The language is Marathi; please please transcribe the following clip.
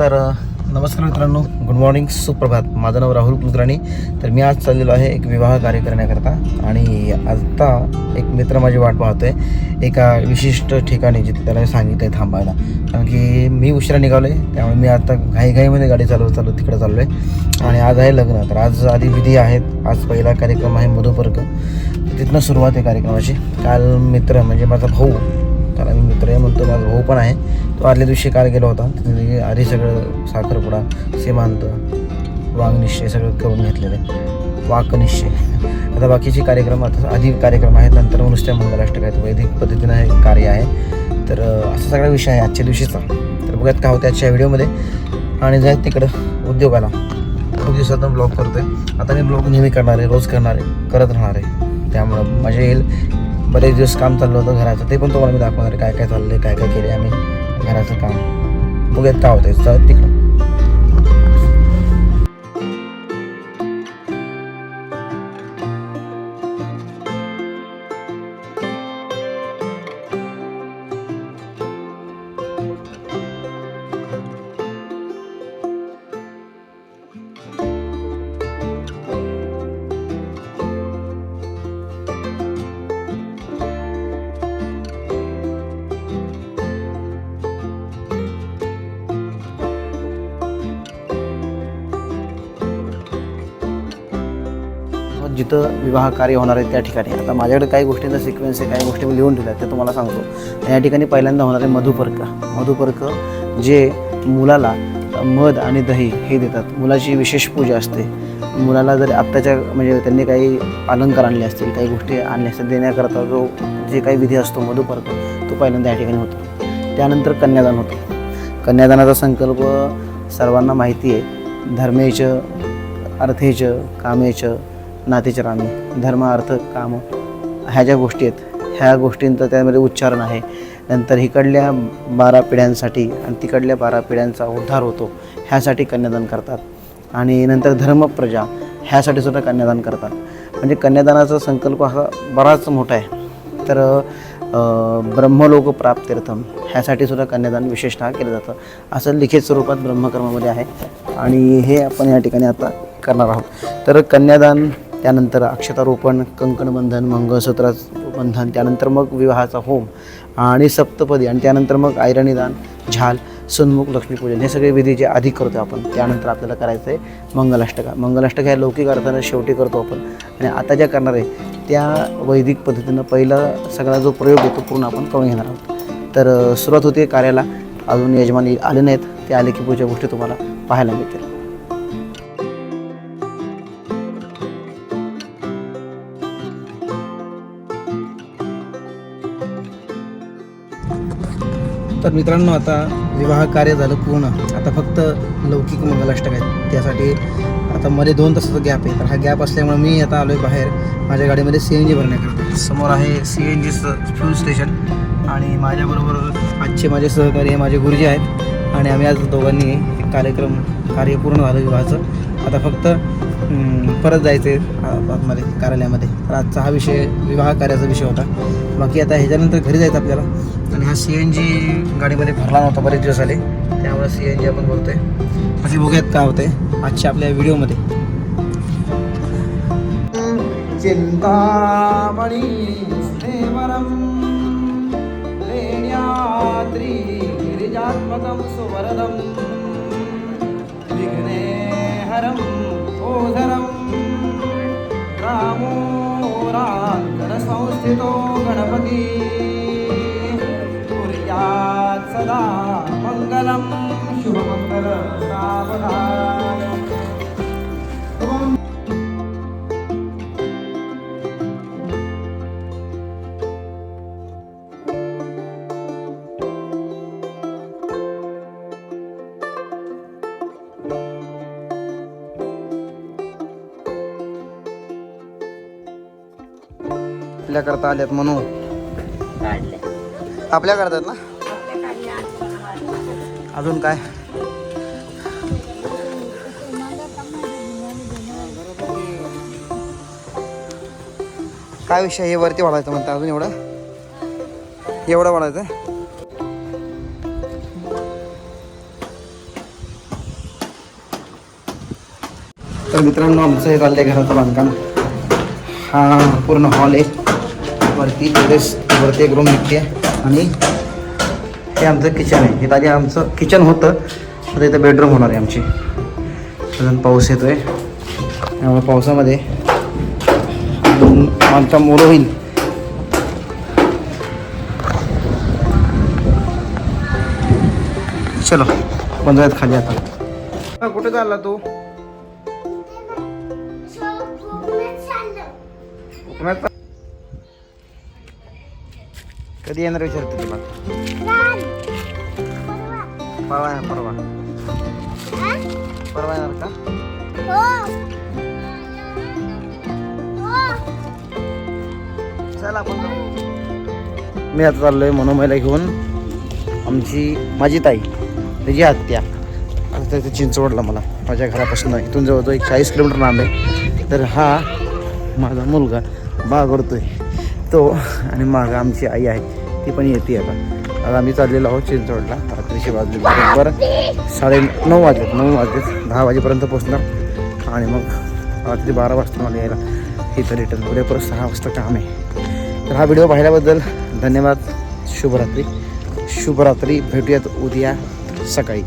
तर नमस्कार मित्रांनो. गुड मॉर्निंग सुप्रभात. माझं नाव राहुल कुलकर्णी. तर मी आज चाललेलो आहे एक विवाह कार्य करण्याकरता आणि आता एक मित्र माझी वाट पाहतो आहे एका विशिष्ट ठिकाणी जिथे त्याला सांगितलं आहे थांबायला. कारण की मी उशिरा निघालो आहे त्यामुळे मी आता घाईघाईमध्ये गाडी चालवत चालू तिकडे चाललो आहे आणि आज आहे लग्न. तर आज आधी विधी आहेत आज पहिला कार्यक्रम आहे मधुपर्क. तिथनं सुरुवात आहे कार्यक्रमाची. काल मित्र म्हणजे माझा भाऊ त्याला मी मित्र आहे म्हणतो माझा भाऊ पण आहे. तो आदल्या दिवशी काल गेला होता. तिथे आधी सगळं साखरपुडा सीमांत वाघनिश्चय सगळं करून घेतलेलं आहे. वाकनिश्चय आता बाकीचे कार्यक्रम आता आधी कार्यक्रम आहेत नंतर नुसत्या मंगलाष्टक आहेत. वैदिक पद्धतीनं हे कार्य आहे. तर असा सगळा विषय आहे आजच्या दिवशीचा. तर बघत काय होतं आजच्या व्हिडिओमध्ये. आणि जायत तिकडं उद्योगाला. खूप दिवसातून ब्लॉग करतोय. आता मी ब्लॉग नेहमी करणार आहे रोज करणार आहे करत राहणार आहे. त्यामुळं मजा येईल. बरेच दिवस काम चाललं होतं घराचं ते पण तुम्हाला मी दाखवणार आहे काय काय चाललं आहे काय काय केले आम्ही घराचं काम. बघूयात काय होतंय. तिकडं. जिथं विवाह कार्य होणार आहे त्या ठिकाणी. आता माझ्याकडे काही गोष्टींचा सिक्वेन्स आहे काही गोष्टी मी लिहून ठेवल्या ते तुम्हाला सांगतो. आणि या ठिकाणी पहिल्यांदा होणार आहे मधुपर्क. मधुपर्क जे मुलाला मध आणि दही हे देतात. मुलाची विशेष पूजा असते. मुलाला जर आत्ताच्या म्हणजे त्यांनी काही अलंकार आणले असतील काही गोष्टी आणल्या असतील देण्याकरता जो जे काही विधी असतो मधुपर्क तो पहिल्यांदा या ठिकाणी होतो. त्यानंतर कन्यादान होतं. कन्यादानाचा संकल्प सर्वांना माहिती आहे. धर्मेच अर्थेच कामेच नातेचे रामे धर्म अर्थ काम ह्या ज्या गोष्टी आहेत ह्या गोष्टींचं त्यामध्ये उच्चारण आहे. नंतर इकडल्या बारा पिढ्यांसाठी आणि तिकडल्या बारा पिढ्यांचा उद्धार होतो ह्यासाठी कन्यादान करतात. आणि नंतर धर्मप्रजा ह्यासाठी सुद्धा कन्यादान करतात. म्हणजे कन्यादानाचा संकल्प हा बराच मोठा आहे. तर ब्रह्मलोक प्राप्तीर्थम ह्यासाठी सुद्धा कन्यादान विशेषतः केलं जातं. असं लिखित स्वरूपात ब्रह्मकर्मामध्ये आहे. आणि हे आपण या ठिकाणी आता करणार आहोत. तर कन्यादान त्यानंतर अक्षतारोपण कंकणबंधन मंगळसूत्र बंधन त्यानंतर मग विवाहाचा होम आणि सप्तपदी आणि त्यानंतर मग आयरणीदान झाल सन्मुख लक्ष्मीपूजन. हे सगळे विधी जे आधी करतो आपण त्यानंतर आपल्याला करायचं आहे मंगलाष्टका. मंगलाष्टक ह्या लौकिक अर्थानं शेवटी करतो आपण. आणि आता ज्या करणार आहे त्या वैदिक पद्धतीनं पहिला सगळा जो प्रयोग आहे तो पूर्ण आपण करून घेणार आहोत. तर सुरुवात होते कार्याला. अजून यजमान आले नाहीत. ते आले की पुढच्या गोष्टी तुम्हाला पाहायला मिळतील. तर मित्रांनो आता विवाह कार्य झालं पूर्ण. आता फक्त लौकिक मंगलाष्टक आहेत. त्यासाठी आता मध्ये दोन तासाचा गॅप आहे. तर हा गॅप असल्यामुळे मी आता आलो आहे बाहेर. माझ्या गाडीमध्ये सी एन जी भरण्याकरता. समोर आहे सी एन जीचं फ्यूल स्टेशन आणि माझ्याबरोबर आजचे माझे सहकारी हे माझे गुरुजी आहेत. आणि आम्ही आज दोघांनी कार्यक्रम कार्य पूर्ण झालं विवाहाचं. आता फक्त परत जायचं आहे आतमध्ये कार्यालयामध्ये. तर आजचा हा विषय विवाह कार्याचा विषय होता. बाकी आता ह्याच्यानंतर घरी जायचं आपल्याला. आणि हा सी एन जी गाडीमध्ये भरला नव्हता बरेच दिवस आले त्यामुळे सी एन जी आपण बोलतोय. बाकी बघूयात काय होते आजच्या आपल्या व्हिडिओमध्ये. चिंतामणी स्नेवरम लेण्याद्री राङ्कनसंस्थितो गणपती. कुर्यात् सदा मङ्गलं शुभमङ्गलं आपल्या करता आल्यात म्हणून. आपल्या करतात ना? अजून काय? काय विषय हे वरती वाढायचं म्हणतात अजून एवढं? एवढं वाढायचं? तर मित्रांनो आमचं हे चाललंय घराचं बांधकाम. हा पूर्ण हॉल आहे. वरती टेरेस वरती एक रूम निघते. आणि हे आमचं किचन आहे. हे आधी आमचं किचन होतं. आता इथं बेडरूम होणार आहे आमची. अजून पाऊस येतोय. त्यामुळे पावसामध्ये आमचा मोर होईल. चलो पंधरात खाली आता. कुठे चालला तू? कोकणात कधी येणार विचारते तुला परवा येणार परवा. परवा येणार का? चला आपण जाऊ. मी आता चाललोय मनोमयला घेऊन. आमची माझी ताई त्याची आत्या. आता ते चिंचवडला मला माझ्या घरापासून इथून जवळजवळ एक चाळीस किलोमीटर लांब आहे. तर हा माझा मुलगा बागडतोय. तो आणि मागं आमची आई आहे. ती पण येते आता. आता आम्ही चाललेलो आहोत चिंचवडला. रात्रीची वाजले बरोबर साडे नऊ वाजलेत नऊ वाजलेत. दहा वाजेपर्यंत पोचणार आणि मग रात्री बारा वाजता मला यायला इथं रिटर्न उद्या परत सहा वाजता काम आहे. तर हा व्हिडिओ पाहिल्याबद्दल धन्यवाद. शुभरात्री. शुभरात्री. भेटूयात उद्या सकाळी.